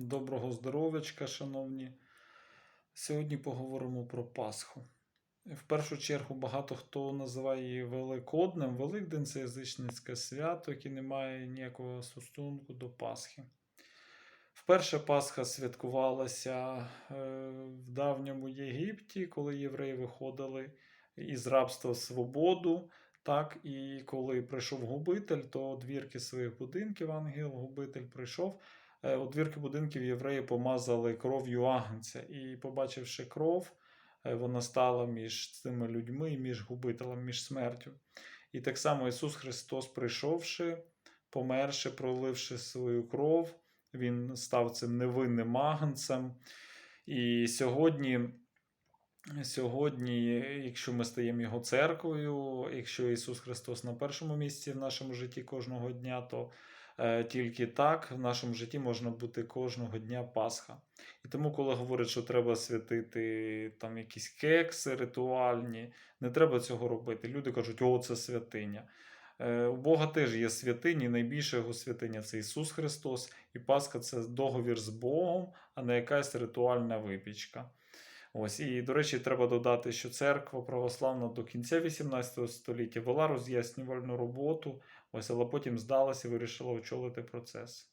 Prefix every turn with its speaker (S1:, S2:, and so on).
S1: Доброго здоров'ячка, шановні. Сьогодні поговоримо про Пасху. В першу чергу багато хто називає її Великоднем. Великдень це язичницьке свято, яке не має ніякого стосунку до Пасхи. Вперше Пасха святкувалася е, в давньому Єгипті, коли євреї виходили із рабства в свободу. Так, і коли прийшов губитель, то двірки своїх будинків, ангел-губитель прийшов. Е, У двірки будинків євреї помазали кров'ю агнця. І, побачивши кров, е, вона стала між цими людьми, і між губителем, між смертю. І так само Ісус Христос, прийшовши, померши, проливши свою кров, Він став цим невинним агнцем. І сьогодні. Сьогодні, якщо ми стаємо Його церквою, якщо Ісус Христос на першому місці в нашому житті кожного дня, то е, тільки так в нашому житті можна бути кожного дня Пасха. І тому, коли говорять, що треба святити там якісь кекси ритуальні, не треба цього робити. Люди кажуть, о, це святиня. Е, У Бога теж є святині, найбільша його святиня це Ісус Христос, і Пасха це договір з Богом, а не якась ритуальна випічка. Ось і до речі, треба додати, що церква православна до кінця 18 століття вела роз'яснювальну роботу, ось але потім здалася і вирішила очолити процес.